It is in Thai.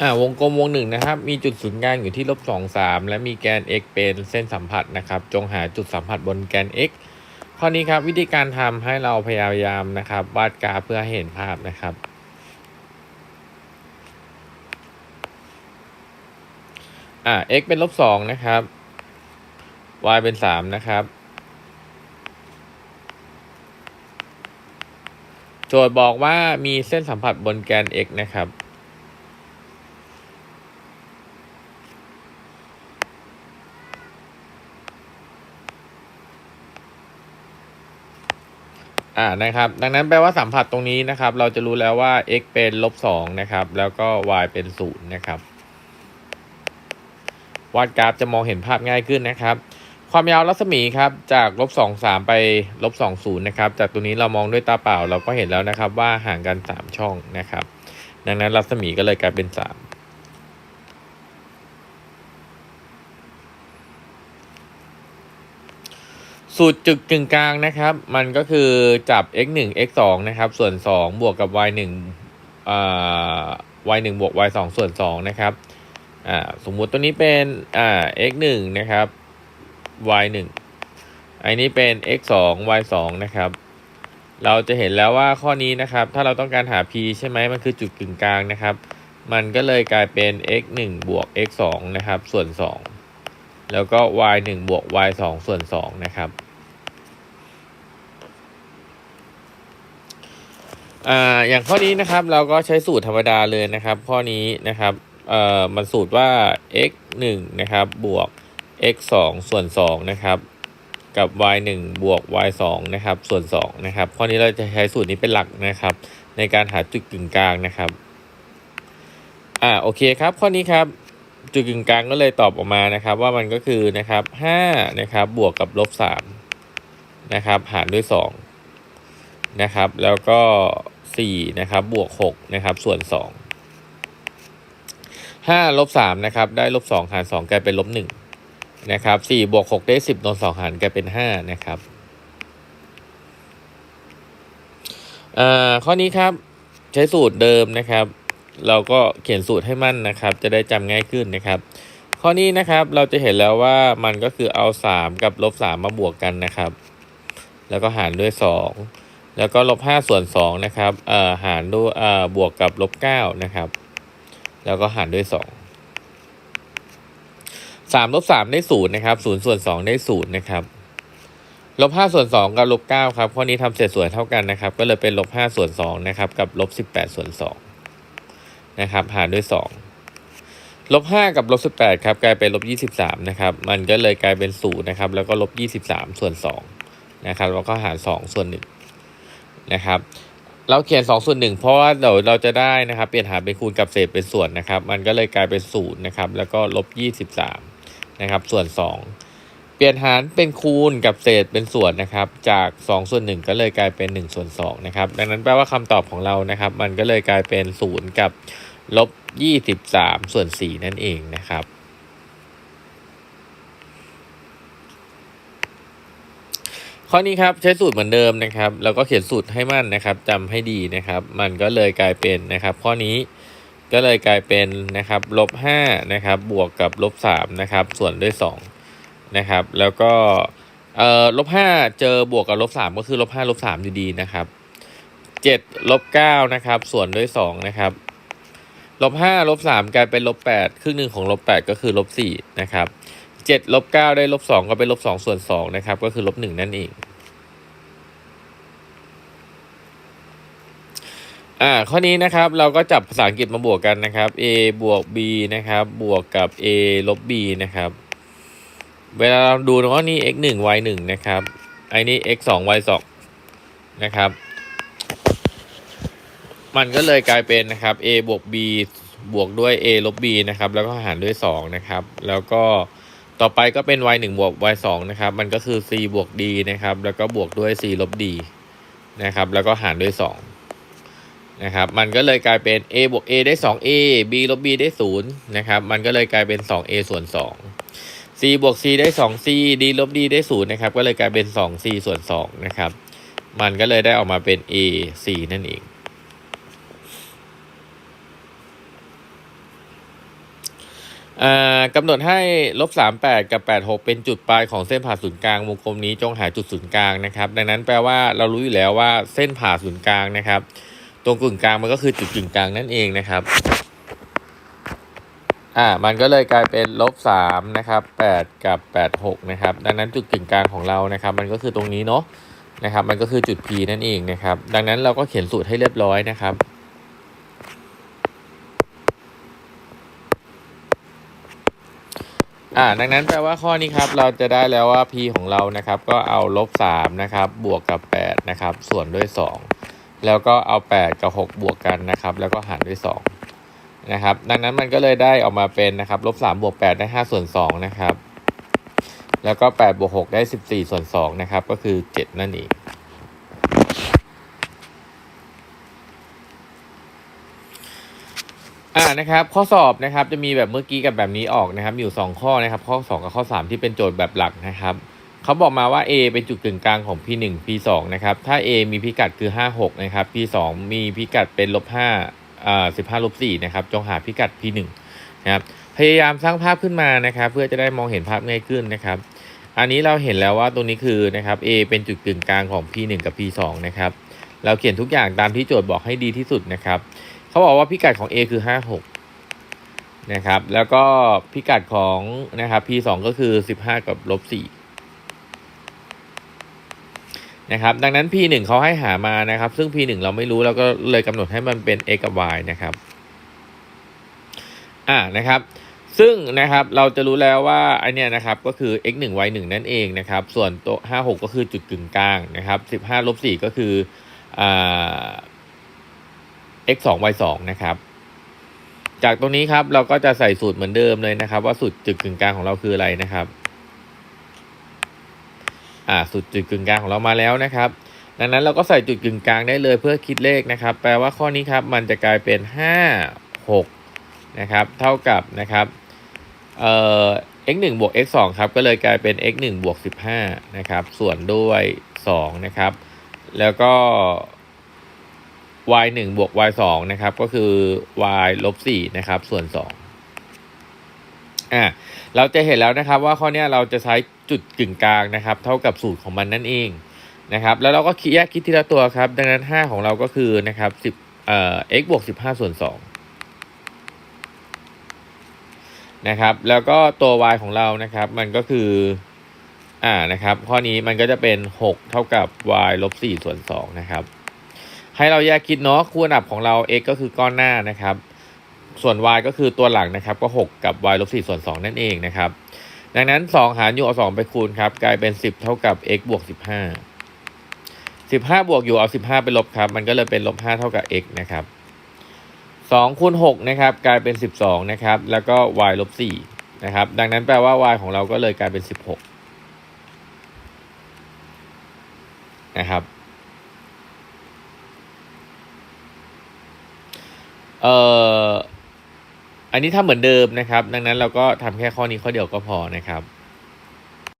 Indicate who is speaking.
Speaker 1: อ่าวงกลมวงหนึ่งนะครับ มีจุดศูนย์กลางอยู่ที่ลบสองสามและมีแกน x เป็นเส้นสัมผัสนะครับ จงหาจุดสัมผัสบนแกน x ข้อนี้ครับวิธีการทำให้เราพยายามนะครับ วาดกราฟเพื่อให้เห็นภาพนะครับ อ่า x เป็นลบสองนะครับ y เป็นสามนะครับโจทย์บอกว่ามีเส้นสัมผัสบนแกน x นะครับ อ่านะครับ ดังนั้นแปลว่าสัมผัสตรงนี้นะครับ เราจะรู้แล้วว่า x เป็นลบสองนะครับ แล้วก็ y เป็นศูนย์นะครับ วาดกราฟจะมองเห็นภาพง่ายขึ้นนะครับ ความยาวรัศมีครับ จากลบสองสามไปลบสองศูนย์นะครับ จากตัวนี้เรามองด้วยตาเปล่า เราก็เห็นแล้วนะครับ ว่าห่างกันสามช่องนะครับ ดังนั้นรัศมีก็เลยกลายเป็นสาม สูตรจุดกึ่งกลางนะครับ มันก็คือจับ x 1 x 2นะครับ ส่วน 2 บวกกับ y 1อ่า y 1บวก y 2ส่วน2นะครับอ่าสมมุติตัวนี้เป็นอ่า x 1นะครับ y 1อันนี้เป็น x 2 y 2นะครับ เราจะเห็นแล้วว่าข้อนี้นะครับ ถ้าเราต้องการหา p ใช่ไหมมันคือจุดกึ่งกลางนะครับ มันก็เลยกลายเป็น x 1บวก x 2นะครับ ส่วน 2 แล้วก็ y 1บวก y 2ส่วน2นะครับ อ่าอย่างข้อนี้นะครับเราก็ใช้สูตรธรรมดาเลยนะครับ ข้อนี้นะครับเอ่อมันสูตรว่า x 1นะครับบวก x 2ส่วน2นะครับกับ y 1บวก y 2นะครับส่วน2นะครับข้อนี้เราจะใช้สูตรนี้เป็นหลักนะครับ ในการหาจุดกึ่งกลางนะครับอ่าโอเคครับข้อนี้ครับจุดกึ่งกลางก็เลยตอบออกมานะครับ ว่ามันก็คือนะครับ5นะครับบวกกับลบ3นะครับหารด้วย2นะครับแล้วก็ 4นะครับบวก6นะครับส่วน 2 5ลบ3นะครับได้ลบ2หาร2กลายเป็นลบ1นะครับ4บวก6ได้10โดน2หารกลายเป็น5นะครับอ่อข้อนี้ครับใช้สูตรเดิมนะครับ เราก็เขียนสูตรให้มั่นนะครับ จะได้จำง่ายขึ้นนะครับ ข้อนี้นะครับเราจะเห็นแล้วว่ามันก็คือเอา 3 กับลบ3มาบวกกันนะครับ แล้วก็หารด้วย 2 แล้วก็ลบ5ส่วน2นะครับเอ่อหารด้วยเอ่อบวกกับลบ9นะครับ แล้วก็หารด้วย2สามลบสามได้ศูนย์นะครับศูนย์ส่วนสองได้ศูนย์นะครับลบห้าส่วนสองกับลบเก้าครับข้อนี้ทำเศษส่วนเท่ากันนะครับ ก็เลยเป็นลบห้าส่วนสองนะครับกับลบสิบแปดส่วนสองนะครับหารด้วยสองลบห้ากับลบสิบแปดครับกลายเป็นลบยี่สิบสามนะครับมันก็เลยกลายเป็นศูนย์นะครับแล้วก็ลบยี่สิบสามส่วนสองนะครับแล้วก็หารสองส่วนห นะครับ เราเขียน2ส่วน1เพราะว่าเดี๋ยวเราจะได้นะครับ เปลี่ยนหารเป็นคูณกับเศษเป็นส่วนนะครับ มันก็เลยกลายเป็น0นะครับ แล้วก็ลบ23นะครับ ส่วน 2 เปลี่ยนหารเป็นคูณกับเศษเป็นส่วนนะครับ จาก2ส่วน1ก็เลยกลายเป็น1ส่วน2นะครับ ดังนั้นแปลว่าคำตอบของเรานะครับ มันก็เลยกลายเป็น 0 กับลบ23ส่วน4นั่นเองนะครับ ข้อนี้ครับใช้สูตรเหมือนเดิมนะครับ แล้วก็เขียนสูตรให้มั่นนะครับจำให้ดีนะครับ มันก็เลยกลายเป็นนะครับ ข้อนี้ก็เลยกลายเป็นนะครับลบห้านะครับบวกกับลบสามนะครับส่วนด้วยสองนะครับแล้วก็เอ่อลบห้าเจอบวกกับลบสามก็คือลบห้าลบสามอยู่ดีนะครับเจ็ดลบเก้านะครับส่วนด้วยสองนะครับลบห้าลบสามกลายเป็นลบแปดครึ่งหนึ่งของลบแปดก็คือลบสี่นะครับ เจ็ดลบเก้าได้ลบสองก็เป็นลบสองส่วนสองนะครับ ก็คือลบหนึ่งนั่นเองอ่าข้อนี้นะครับเราก็จับภาษาอังกฤษมาบวกกันนะครับ a บวก b นะครับบวกกับ a ลบ b นะครับ เวลาเราดูนะว่านี่ x หนึ่ง y หนึ่งนะครับไอ้นี่ x สอง y สองนะครับ มันก็เลยกลายเป็นนะครับ a บวก b บวกด้วย a ลบ b นะครับ แล้วก็หารด้วยสองนะครับ แล้วก็ ต่อไปก็เป็น y 1บวก y 2นะครับ มันก็คือ c บวก d นะครับ แล้วก็บวกด้วย c ลบ d นะครับ แล้วก็หารด้วย 2 นะครับ มันก็เลยกลายเป็น a บวก a ได้ 2a b ลบ b ได้ 0 นะครับ มันก็เลยกลายเป็น 2a ส่วน 2 c บวก c ได้ 2c d ลบ d ได้ 0 นะครับ ก็เลยกลายเป็น 2c ส่วน 2 นะครับ มันก็เลยได้ออกมาเป็น a c นั่นเอง อ่า กำหนดให้ลบสามแปดกับแปดหกเป็นจุดปลายของเส้นผ่าศูนย์กลางวงกลมนี้จงหาจุดศูนย์กลางนะครับ ดังนั้นแปลว่าเรารู้อยู่แล้วว่าเส้นผ่าศูนย์กลางนะครับ ตรงกึ่งกลางมันก็คือจุดกึ่งกลางนั่นเองนะครับอ่ามันก็เลยกลายเป็นลบสามนะครับแปดกับแปดหกนะครับ ดังนั้นจุดกึ่งกลางของเรานะครับ มันก็คือตรงนี้เนาะนะครับ มันก็คือจุด P นั่นเองนะครับ ดังนั้นเราก็เขียนสูตรให้เรียบร้อยนะครับ อ่าดังนั้นแปลว่าข้อนี้ครับเราจะได้แล้วว่า p ของเรานะครับ ก็เอาลบสามนะครับบวกกับแปดนะครับส่วนด้วยสองแล้วก็เอาแปดกับหกบวกกันนะครับ แล้วก็หารด้วยสองนะครับดังนั้นมันก็เลยได้ออกมาเป็นนะครับลบสามบวกแปดได้ห้าส่วนสองนะครับแล้วก็แปดบวกหกได้สิบสี่ส่วนสองนะครับก็คือเจ็ดนั่นเอง อ่านะครับข้อสอบนะครับจะมีแบบเมื่อกี้กับแบบนี้ออกนะครับอยู่สองข้อนะครับ ข้อสองกับข้อสามที่เป็นโจทย์แบบหลักนะครับเขาบอกมาว่า A เป็นจุดกึ่งกลางของ P1 P2 นะครับถ้า A มีพิกัดคือ 56 นะครับ P2 มีพิกัดเป็นลบ5อ่า15ลบ4นะครับจงหาพิกัด P1 นะครับพยายามสร้างภาพขึ้นมานะครับ เพื่อจะได้มองเห็นภาพง่ายขึ้นนะครับ อันนี้เราเห็นแล้วว่าตรงนี้คือนะครับ A เป็นจุดกึ่งกลางของ P1 กับ P2 นะครับเราเขียนทุกอย่างตามที่โจทย์บอกให้ดีที่สุดนะครับ เขาบอกว่าพิกัดของ A คือ 56 นะครับ แล้วก็พิกัดของนะครับ P2 ก็คือ 15 กับลบ4นะครับ ดังนั้น P1 เขาให้หามานะครับ ซึ่ง P1 เราไม่รู้เราก็เลยกำหนดให้มันเป็น x กับ y นะครับ อ่านะครับซึ่งนะครับเราจะรู้แล้วว่าไอเนี้ยนะครับก็คือ x 1 y 1นั่นเองนะครับ ส่วนตัว56 ก็คือจุดกึ่งกลางนะครับ15ลบ4ก็คืออ่า x 2 y 2นะครับ จากตรงนี้ครับเราก็จะใส่สูตรเหมือนเดิมเลยนะครับ ว่าสูตรจุดกึ่งกลางของเราคืออะไรนะครับอ่าสูตรจุดกึ่งกลางของเรามาแล้วนะครับ ดังนั้นเราก็ใส่จุดกึ่งกลางได้เลยเพื่อคิดเลขนะครับ แปลว่าข้อนี้ครับมันจะกลายเป็น 5 6นะครับเท่ากับนะครับเอ่อ x 1บวก x 2ครับก็เลยกลายเป็น x 1บวก15นะครับส่วนด้วย2นะครับแล้วก็ y 1บวก y 2นะครับ ก็คือ y ลบ4นะครับ ส่วน 2 อ่า เราจะเห็นแล้วนะครับว่าข้อนี้เราจะใช้จุดกึ่งกลางนะครับ เท่ากับสูตรของมันนั่นเองนะครับ แล้วเราก็คิดแยกคิดทีละตัวครับ ดังนั้น 5 ของเราก็คือนะครับ10เอ่อ x บวก15 ส่วน 2 นะครับ แล้วก็ตัว y ของเรานะครับ มันก็คือ อ่า นะครับ ข้อนี้มันก็จะเป็น 6 เท่ากับ y ลบ4ส่วน 2 นะครับ ให้เราแยกคิดเนาะคู่อันดับของเรา x ก็คือก้อนหน้านะครับ ส่วน y ก็คือตัวหลังนะครับก็ 6 กับ y ลบ4ส่วน 2 นั่นเองนะครับ ดังนั้น 2 หารอยู่เอา2ไปคูณครับ กลายเป็น 10 เท่ากับ x บวก 15 15 บวกอยู่เอา 15 ไปลบครับ มันก็เลยเป็นลบ 5 เท่ากับ x นะครับ2คูณ6นะครับกลายเป็น 12นะครับแล้วก็ y ลบ4นะครับดังนั้นแปลว่า y ของเราก็เลยกลายเป็น 16นะครับ เอ่ออันนี้ถ้าเหมือนเดิมนะครับ ดังนั้นเราก็ทำแค่ข้อนี้ข้อเดียวก็พอนะครับ